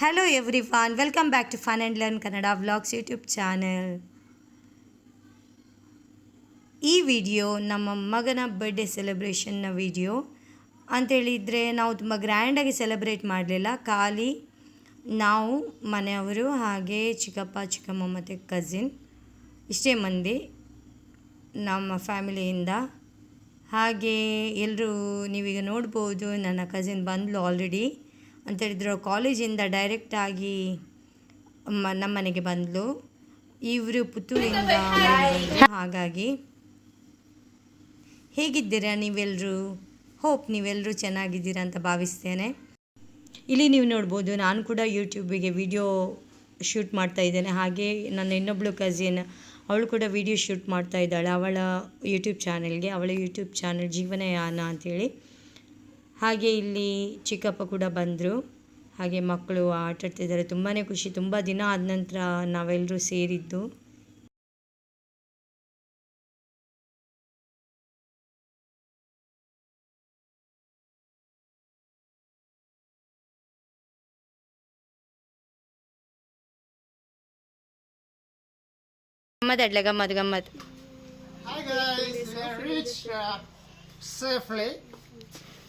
Hello everyone welcome back to fun and learn Kannada vlogs YouTube channel ಈ video ನಮ್ಮ ಮಗನ birthday ಸೆಲೆಬ್ರೇಷನ್ನ video ಅಂತೇಳಿದರೆ ನಾವು ತುಂಬ ಗ್ರ್ಯಾಂಡಾಗಿ ಸೆಲೆಬ್ರೇಟ್ ಮಾಡಲಿಲ್ಲ. ಖಾಲಿ ನಾವು, ಮನೆಯವರು ಹಾಗೆ ಚಿಕ್ಕಪ್ಪ, ಚಿಕ್ಕಮ್ಮ ಮತ್ತು ಕಸಿನ್ ಇಷ್ಟೇ ಮಂದಿ ನಮ್ಮ ಫ್ಯಾಮಿಲಿಯಿಂದ ಹಾಗೆ ಎಲ್ಲರೂ ನೀವೀಗ ನೋಡ್ಬೋದು, ನನ್ನ ಕಸಿನ್ ಬಂದಳು ಆಲ್ರೆಡಿ ಅಂತೇಳಿದ್ರೆ ಕಾಲೇಜಿಂದ ಡೈರೆಕ್ಟಾಗಿ ಮ ನಮ್ಮ ಮನೆಗೆ ಬಂದಳು ಇವರು ಪುತ್ತೂರಿಂದ. ಹಾಗಾಗಿ. ಹೇಗಿದ್ದೀರಾ ನೀವೆಲ್ಲರೂ ಹೋಪ್ ನೀವೆಲ್ಲರೂ ಚೆನ್ನಾಗಿದ್ದೀರಾ ಅಂತ ಭಾವಿಸ್ತೇನೆ. ಇಲ್ಲಿ ನೀವು ನೋಡ್ಬೋದು, ನಾನು ಕೂಡ ಯೂಟ್ಯೂಬಿಗೆ ವಿಡಿಯೋ ಶೂಟ್ ಮಾಡ್ತಾ ಇದ್ದೇನೆ. ಹಾಗೆ ನನ್ನ ಇನ್ನೊಬ್ಳು ಕಸಿನ್ ಅವಳು ಕೂಡ ವಿಡಿಯೋ ಶೂಟ್ ಮಾಡ್ತಾ ಇದ್ದಾಳೆ. ಅವಳ ಯೂಟ್ಯೂಬ್ ಚಾನೆಲ್ಗೆ ಅವಳ ಯೂಟ್ಯೂಬ್ ಚಾನೆಲ್ ಜೀವನಯಾನ ಅಂಥೇಳಿ ಹಾಗೆ ಇಲ್ಲಿ ಚಿಕ್ಕಪ್ಪ ಕೂಡ ಬಂದರು. ಹಾಗೆ ಮಕ್ಕಳು ಆಟ ಆಡ್ತಿದ್ದಾರೆ. ತುಂಬಾ ಖುಷಿ. ತುಂಬ ದಿನ ಆದ ನಂತರ ನಾವೆಲ್ಲರೂ ಸೇರಿದ್ದು. ಗಮ್ಮತ್ ಅಡ್ಲೆ ಗಮ್ಮತ್ ಗಮ್ಮತ್.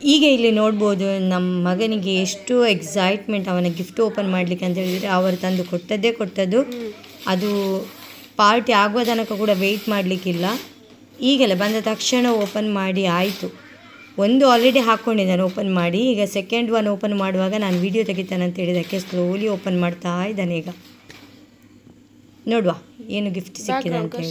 ಈಗ ಇಲ್ಲಿ ನೋಡ್ಬೋದು ನಮ್ಮ ಮಗನಿಗೆ ಎಷ್ಟು ಎಕ್ಸೈಟ್ಮೆಂಟ್ ಅವನ ಗಿಫ್ಟ್ ಓಪನ್ ಮಾಡಲಿಕ್ಕೆ ಅಂತ ಹೇಳಿದರೆ ಅವರು ತಂದು ಕೊಟ್ಟದ್ದೇ ಕೊಟ್ಟದ್ದು. ಅದು ಪಾರ್ಟಿ ಆಗುವ ತನಕ ಕೂಡ ವೆಯ್ಟ್ ಮಾಡಲಿಕ್ಕಿಲ್ಲ. ಈಗಲೇ ಬಂದ ತಕ್ಷಣ ಓಪನ್ ಮಾಡಿ ಆಯಿತು. ಒಂದು ಆಲ್ರೆಡಿ ಹಾಕ್ಕೊಂಡಿದ್ದಾನೆ ಓಪನ್ ಮಾಡಿ. ಈಗ ಸೆಕೆಂಡ್ ಒನ್ ಓಪನ್ ಮಾಡುವಾಗ ನಾನು ವಿಡಿಯೋ ತೆಗಿತಾನೆ ಅಂತ ಹೇಳಿದ್ದಕ್ಕೆ ಸ್ಲೋಲಿ ಓಪನ್ ಮಾಡ್ತಾ ಇದ್ದಾನೆ ಈಗ. ನೋಡುವ ಏನು ಗಿಫ್ಟ್ ಸಿಕ್ಕಿದೆ ಅಂತ ಹೇಳಿ.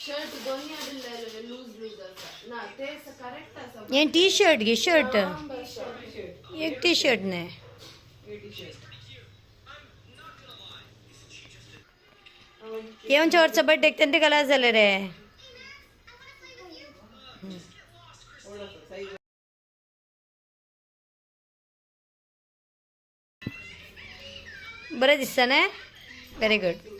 ಶರ್ಟ್ ಗೊನ್ನಿ ಅದಿಲ್ಲ ಲೂಸ್ ಲೂಸ್ ಅಂತ ನಾ ತೇಸ ಕರೆಕ್ಟ್ ಅಸ ಏನ್ ಟಿ ಶರ್ಟ್ ಗೆ ಶರ್ಟ್ एक टी शर्ट ने ये उन चोर सब देखते हैं कला चले रहे बरं दिसतं good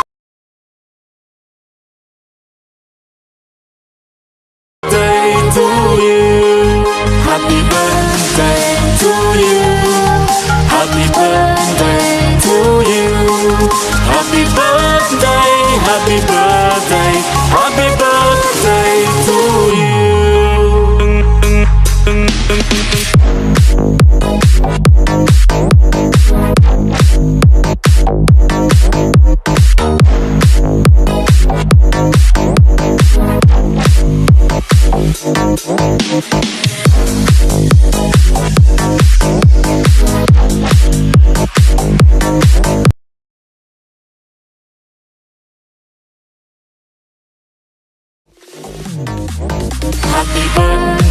Happy birthday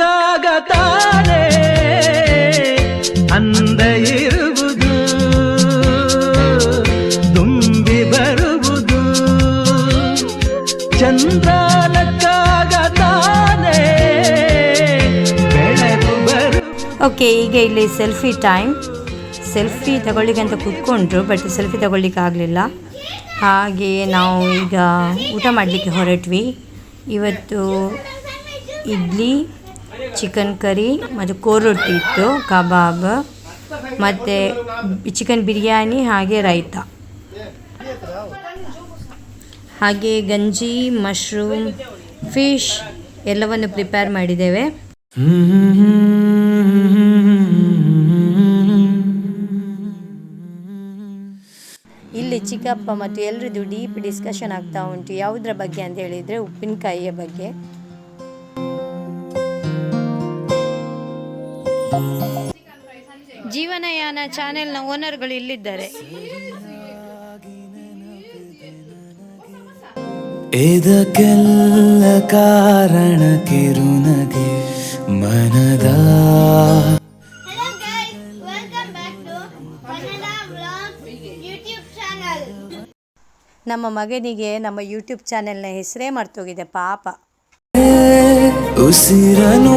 ನಕ್ಕಾಗ ತಾನೇ ಅಂದ ಇರುವುದು, ತುಂಬಿ ಬರುವುದು. ಚಂದ್ರ ನಕ್ಕಾಗ ತಾನೇ ಓಕೆ, ಈಗ ಇಲ್ಲಿ ಸೆಲ್ಫಿ ಟೈಮ್. ಸೆಲ್ಫಿ ತಗೊಳ್ಳಿಕ್ಕೆ ಅಂತ ಕೂತ್ಕೊಂಡ್ರು, ಬಟ್ ಸೆಲ್ಫಿ ತಗೊಳ್ಳಿಕ್ಕೆ ಆಗಲಿಲ್ಲ. ಹಾಗೆ ನಾವು ಈಗ ಊಟ ಮಾಡಲಿಕ್ಕೆ ಹೊರಟ್ವಿ. ಇವತ್ತು ಇಡ್ಲಿ ಚಿಕನ್ ಕರಿ, ಮತ್ತು ಕೋರೊಟ್ಟಿ ಇತ್ತು, ಕಬಾಬ್, ಮತ್ತು ಚಿಕನ್ ಬಿರಿಯಾನಿ ಹಾಗೆ ರೈತ. ಹಾಗೆ ಗಂಜಿ, ಮಶ್ರೂಮ್, ಫಿಶ್ ಎಲ್ಲವನ್ನು ಪ್ರಿಪೇರ್ ಮಾಡಿದ್ದೇವೆ. ಇಲ್ಲಿ ಚಿಕ್ಕಪ್ಪ ಮತ್ತು ಎಲ್ಲರದ್ದು ಡೀಪ್ ಡಿಸ್ಕಷನ್ ಆಗ್ತಾ ಉಂಟು. ಯಾವುದರ ಬಗ್ಗೆ ಅಂತ ಹೇಳಿದರೆ ಉಪ್ಪಿನಕಾಯಿಯ ಬಗ್ಗೆ. ಜೀವನಯಾನ ಚಾನೆಲ್ನ ಓನರ್ಗಳು ಇಲ್ಲಿದ್ದಾರೆ ಇದಕ್ಕೆಲ್ಲ ಕಾರಣ ಕಿರುನಗೆ ಮನದ. ನಮ್ಮ ಮಗನಿಗೆ ನಮ್ಮ ಯೂಟ್ಯೂಬ್ ಚಾನೆಲ್ನ ಹೆಸರೇ ಮರ್ತೋಗಿದೆ ಪಾಪ ಉಸಿರನು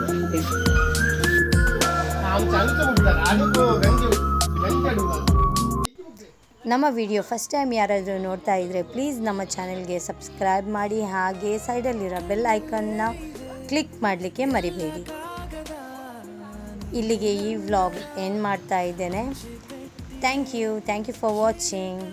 ನಮ್ಮ ವಿಡಿಯೋ ಫಸ್ಟ್ ಟೈಮ್ ಯಾರಾದರೂ ನೋಡ್ತಾ ಇದ್ದರೆ ಪ್ಲೀಸ್ ನಮ್ಮ ಚಾನೆಲ್ಗೆ ಸಬ್ಸ್ಕ್ರೈಬ್ ಮಾಡಿ, ಹಾಗೆ ಸೈಡಲ್ಲಿರೋ ಬೆಲ್ ಐಕನ್ನ ಕ್ಲಿಕ್ ಮಾಡಲಿಕ್ಕೆ ಮರಿಬೇಡಿ. ಇಲ್ಲಿಗೆ ಈ ವ್ಲಾಗ್ ಎಂಡ್ ಮಾಡ್ತಾ ಇದ್ದೇನೆ. Thank you thank you for watching